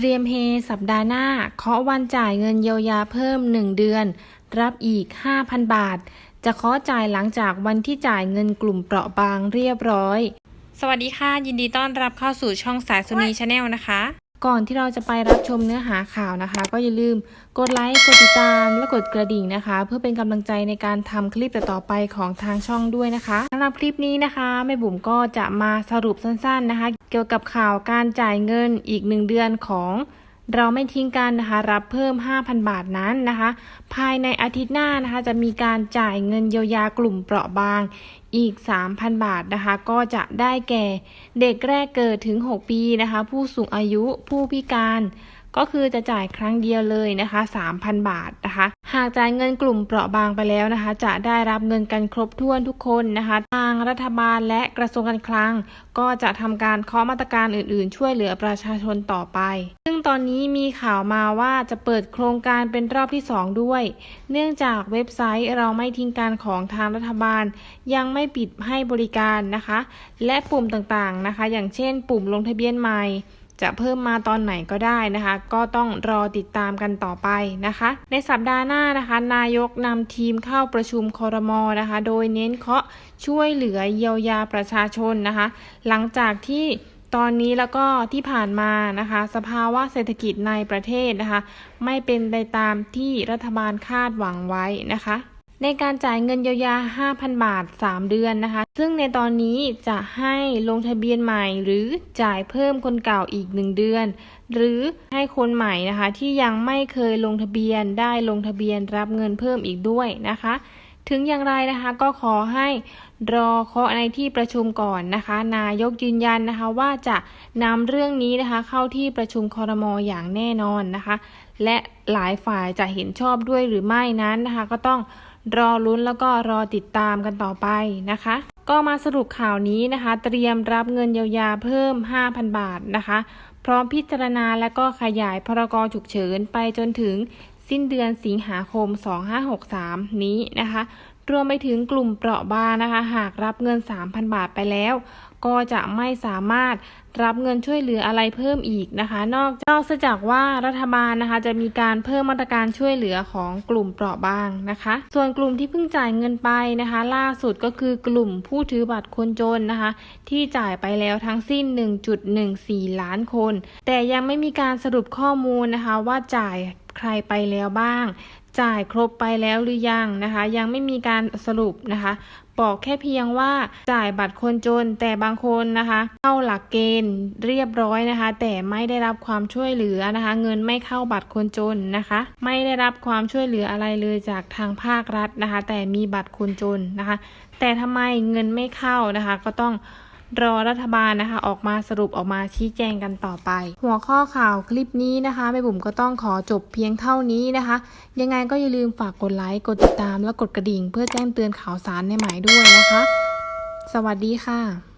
เตรียมเฮสัปดาห์หน้าเคาะวันจ่ายเงินเยียวยาเพิ่ม 1 เดือน รับอีก 5,000 บาท จะเคาะจ่ายหลังจากวันที่จ่ายเงินกลุ่มเปราะบางเรียบร้อย สวัสดีค่ะ ยินดีต้อนรับเข้าสู่ช่องสายสุนีชาแนลนะคะ ก่อนที่เราจะไปรับชมเนื้อหาข่าวนะคะ ก็อย่าลืมกดไลค์กดติดตามและกดกระดิ่งนะคะ เพื่อเป็นกำลังใจในการทำคลิปต่อไปของทางช่องด้วยนะคะสำหรับคลิปนี้นะคะแม่บุ๋มก็จะมาสรุปสั้นๆนะคะ เกี่ยวกับข่าวการจ่ายเงินอีกหนึ่งเดือนของเราไม่ทิ้งกันนะคะ รับเพิ่ม 5,000 บาทนั้นนะคะ ภายในอาทิตย์หน้านะคะ จะมีการจ่ายเงินเยียวยากลุ่มเปราะบางอีก 3,000 บาทนะคะ ก็จะได้แก่เด็กแรกเกิดถึง 6 ปีนะคะ ผู้สูงอายุผู้พิการก็คือจะจ่ายครั้งเดียวเลยนะคะ 3,000 บาทนะคะ หากจ่ายเงินกลุ่มเปราะบางไปแล้วนะคะ จะได้รับเงินกันครบถ้วนทุกคนนะคะ ทางรัฐบาลและกระทรวงการคลัง ก็จะทำการเคาะมาตรการอื่นๆ ช่วยเหลือประชาชนต่อไป ซึ่งตอนนี้มีข่าวมาว่าจะเปิดโครงการเป็นรอบที่ 2 ด้วย เนื่องจากเว็บไซต์เราไม่ทิ้งการของทางรัฐบาล ยังไม่ปิดให้บริการนะคะ และปุ่มต่างๆนะคะ อย่างเช่น ปุ่มลงทะเบียนใหม่ จะเพิ่มมาตอนไหนก็ได้นะคะ ก็ต้องรอติดตามกันต่อไปนะคะ ในสัปดาห์หน้านะคะ นายกนำทีมเข้าประชุมคอรมอนะคะ โดยเน้นเคาะช่วยเหลือเยียวยาประชาชนนะคะ หลังจากที่ตอนนี้แล้วก็ที่ผ่านมานะคะ สภาวะเศรษฐกิจในประเทศนะคะ ไม่เป็นไปตามที่รัฐบาลคาดหวังไว้นะคะ ในการจ่ายเงินเยียวยา 5,000 บาท 3 เดือนนะคะ ซึ่งในตอนนี้จะให้ลงทะเบียนใหม่หรือจ่ายเพิ่มคนเก่าอีก 1 เดือน หรือให้คนใหม่นะคะ ที่ยังไม่เคยลงทะเบียนได้ลงทะเบียนรับเงินเพิ่มอีกด้วยนะคะ ถึงอย่างไรนะคะก็ขอให้รอเคาะในที่ประชุมก่อนนะคะ นายกยืนยันนะคะว่าจะนำเรื่องนี้นะคะเข้าที่ประชุมคอรมออย่างแน่นอนนะคะ และหลายฝ่ายจะเห็นชอบด้วยหรือไม่นั้นนะคะ ก็ต้องรอลุ้นแล้วก็รอติดตามกันต่อไปนะคะ ก็มาสรุปข่าวนี้นะคะ เตรียมรับเงินเยียวยาเพิ่ม 5,000 บาทนะคะ พร้อมพิจารณาและก็ขยายพรกฉุกเฉินไปจนถึงสิ้นเดือนสิงหาคม 2563 นี้นะคะ รวมไปถึงกลุ่มเปราะบางนะคะ หากรับเงิน 3,000 บาทไปแล้ว ก็จะไม่สามารถรับเงินช่วยเหลืออะไรเพิ่มอีกนะคะ นอกนอกจากว่ารัฐบาลนะคะจะมีการเพิ่มมาตรการช่วยเหลือของกลุ่มเปราะบางนะคะ ส่วนกลุ่มที่เพิ่งจ่ายเงินไปนะคะ ล่าสุดก็คือกลุ่มผู้ถือบัตรคนจนนะคะ ที่จ่ายไปแล้วทั้งสิ้น 1.14 ล้านคน แต่ยังไม่มีการสรุปข้อมูลนะคะว่าจ่าย ใครไปแล้วบ้าง จ่ายครบไปแล้วหรือยังนะคะ ยังไม่มีการสรุปนะคะ บอกแค่เพียงว่าจ่ายบัตรคนจน แต่บางคนนะคะเข้าหลักเกณฑ์เรียบร้อยนะคะ แต่ไม่ได้รับความช่วยเหลือนะคะ เงินไม่เข้าบัตรคนจนนะคะ ไม่ได้รับความช่วยเหลืออะไรเลยจากทางภาครัฐนะคะ แต่มีบัตรคนจนนะคะ แต่ทำไมเงินไม่เข้านะคะ ก็ต้อง รอรัฐบาลนะคะ ออกมาสรุปออกมาชี้แจงกันต่อไป หัวข้อข่าวคลิปนี้นะคะแม่บุ๋มก็ต้องขอจบเพียงเท่านี้นะคะ ยังไงก็อย่าลืมฝากกดไลค์กดติดตามและกดกระดิ่ง เพื่อแจ้งเตือนข่าวสารในใหม่ด้วยนะคะ สวัสดีค่ะ